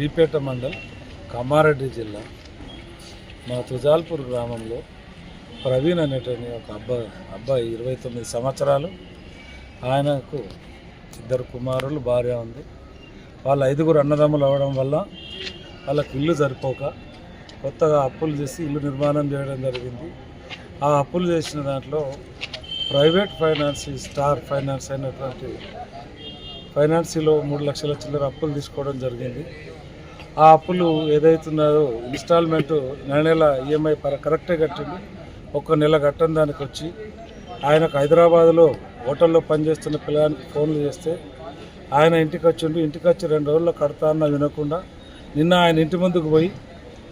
బీపేట మండల్ కామారెడ్డి జిల్లా మా తుజాల్పూర్ గ్రామంలో ప్రవీణ్ అనేటని ఒక అబ్బాయి అబ్బాయి ఇరవై తొమ్మిది సంవత్సరాలు. ఆయనకు ఇద్దరు కుమారులు భార్య ఉంది. వాళ్ళ ఐదుగురు అన్నదమ్ములు అవ్వడం వల్ల వాళ్ళకి ఇల్లు సరిపోక కొత్తగా అప్పులు చేసి ఇల్లు నిర్మాణం చేయడం జరిగింది. ఆ అప్పులు చేసిన దాంట్లో ప్రైవేట్ ఫైనాన్స్ స్టార్ ఫైనాన్స్ అయినటువంటి ఫైనాన్సీలో మూడు లక్షల చిల్లర అప్పులు తీసుకోవడం జరిగింది. ఆ అప్పులు ఏదైతున్నారో ఇన్స్టాల్మెంట్ నెల నెల ఈఎంఐ పర కరెక్టే కట్టింది ఒక్క నెల కట్టని దానికి వచ్చి ఆయనకు హైదరాబాద్లో హోటల్లో పనిచేస్తున్న పిల్లడానికి ఫోన్లు చేస్తే ఆయన ఇంటికి వచ్చిండు. ఇంటికి వచ్చి రెండు రోజుల్లో కడతా అన్న వినకుండా నిన్న ఆయన ఇంటి ముందుకు పోయి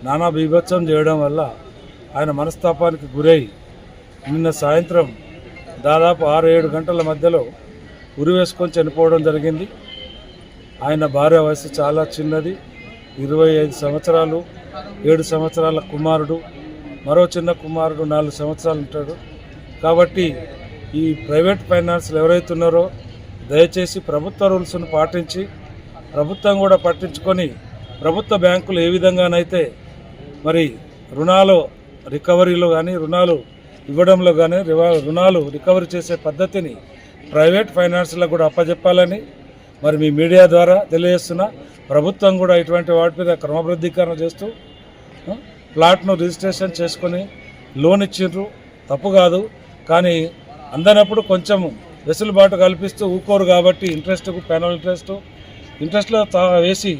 నానా బీభత్సం చేయడం వల్ల ఆయన మనస్తాపానికి గురై నిన్న సాయంత్రం దాదాపు ఆరు ఏడు గంటల మధ్యలో ఉరి వేసుకొని చనిపోవడం జరిగింది. ఆయన భార్య వయసు చాలా చిన్నది. ఇరవై ఐదు సంవత్సరాలు ఏడు సంవత్సరాల కుమారుడు మరో చిన్న కుమారుడు నాలుగు సంవత్సరాలు ఉంటాడు. కాబట్టి ఈ ప్రైవేట్ ఫైనాన్స్లు ఎవరైతే ఉన్నారో దయచేసి ప్రభుత్వ రూల్స్ను పాటించి ప్రభుత్వం కూడా పట్టించుకొని ప్రభుత్వ బ్యాంకులు ఏ విధంగానైతే మరి రుణాలు రికవరీలో కానీ రుణాలు ఇవ్వడంలో కానీ రివా- రుణాలు రికవరీ చేసే పద్ధతిని ప్రైవేట్ ఫైనాన్స్లకు కూడా అప్పజెప్పాలని మరి మీ మీడియా ద్వారా తెలియజేస్తున్నా ప్రభుత్వం కూడా ఇటువంటి వాటి మీద క్రమబద్ధీకరణ చేస్తూ ప్లాట్ను రిజిస్ట్రేషన్ చేసుకొని లోన్ ఇచ్చిండ్రు. తప్పు కాదు. కానీ అందనప్పుడు కొంచెం వెసులుబాటు కల్పిస్తూ ఊకోరు కాబట్టి ఇంట్రెస్ట్కు పెనల్ ఇంట్రెస్ట్ ఇంట్రెస్ట్లో తా వేసి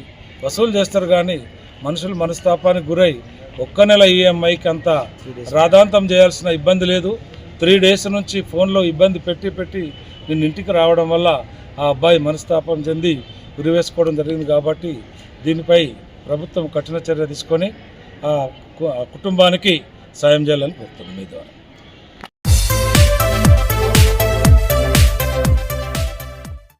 వసూలు చేస్తారు కానీ మనుషులు మనస్తాపానికి గురై ఒక్క నెల ఈఎంఐకి అంత రాదాంతం చేయాల్సిన ఇబ్బంది లేదు. త్రీ డేస్ నుంచి ఫోన్లో ఇబ్బంది పెట్టి పెట్టి నిన్న ఇంటికి రావడం వల్ల ఆ అబ్బాయి మనస్తాపం చెంది ఉరివేసుకోవడం జరిగింది కాబట్టి దీనిపై ప్రభుత్వం కఠిన చర్య తీసుకొని ఆ కుటుంబానికి సాయం చేయాలని కోరుతున్నాను మీ ద్వారా.